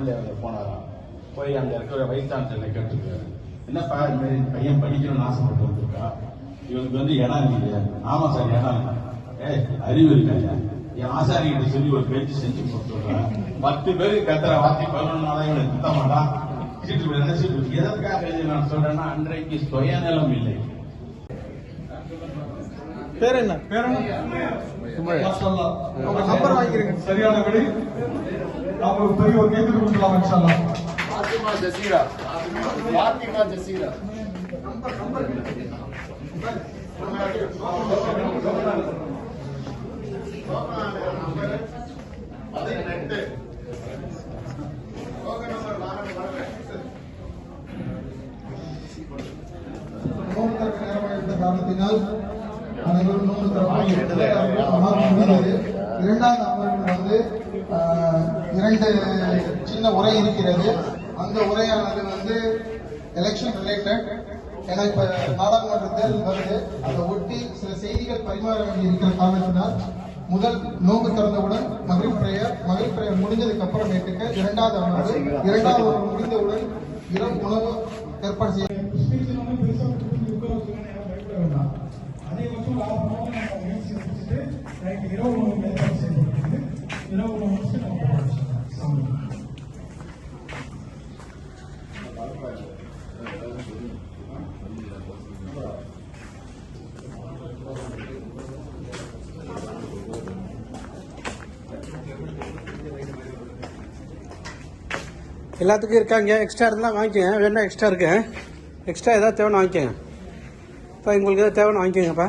MLA அவங்க போனாராம். போய் அங்க இருக்கிற வைஸ் சான்சலர் கேட்டிருக்காரு. என்னப்பா இந்த மாதிரி பையன் படிக்கணும்னு ஆசைப்பட்டு வந்திருக்கா? இவனுக்கு வந்து இடம் இல்லையா. ஆமா சார் இடம் இல்லை. ஏய் அறிவு இருக்காயா என் ஆசாரிகிட்ட சொல்லி ஒரு பேச்சு செஞ்சு சொல்றேன் பத்து பேருக்கு கத்துற வார்த்தை பதினொன்று நாளா இவனை திட்ட மாட்டான் சீட்டு என்ன சீட்டு எதற்காக இதை நான் சொல்றேன்னா அன்றைக்கு சுயநலம் இல்லை. பேர் என்ன? பேர் என்ன? சரியான விடை நாம ஒரு பெரிய ஒரு கேட்டு கொடுக்கலாம் இன்ஷால்லா Fatima Jazira. Fatima Jazira. நோன்பு திறக்க நேரமாக இருந்த காரணத்தினால் அனைவரும் நோன்பு இரண்டாவது அமர்வு வந்து இரண்டு சின்ன உரை இருக்கிறது அந்த உரையானது வந்து எலெக்ஷன் ரிலேட்டட் ஏன்னா இப்ப நாடாளுமன்ற தேர்தல் வருது அதை ஒட்டி சில செய்திகள் பரிமாற வேண்டி இருக்கிற காரணத்தினால் முதல் நோக்கு திறந்தவுடன் மகிழ் பிரேயர் மகிழ் பிரேயர் முடிஞ்சதுக்கு அப்புறமேட்டுக்கு இரண்டாவது அமர்வு இரண்டாவது முடிந்தவுடன் இரவு உணவு ஏற்பாடு செய்ய எல்லாத்துக்கும் இருக்காங்க. எக்ஸ்ட்ரா இருந்தால் வாங்கிக்கோங்க. வேணா எக்ஸ்ட்ரா இருக்கேன் எக்ஸ்ட்ரா ஏதாவது தேவைன்னு வாங்கிக்கோங்க. இப்போ உங்களுக்கு எதாவது தேவைன்னு வாங்கிக்கோங்கப்பா.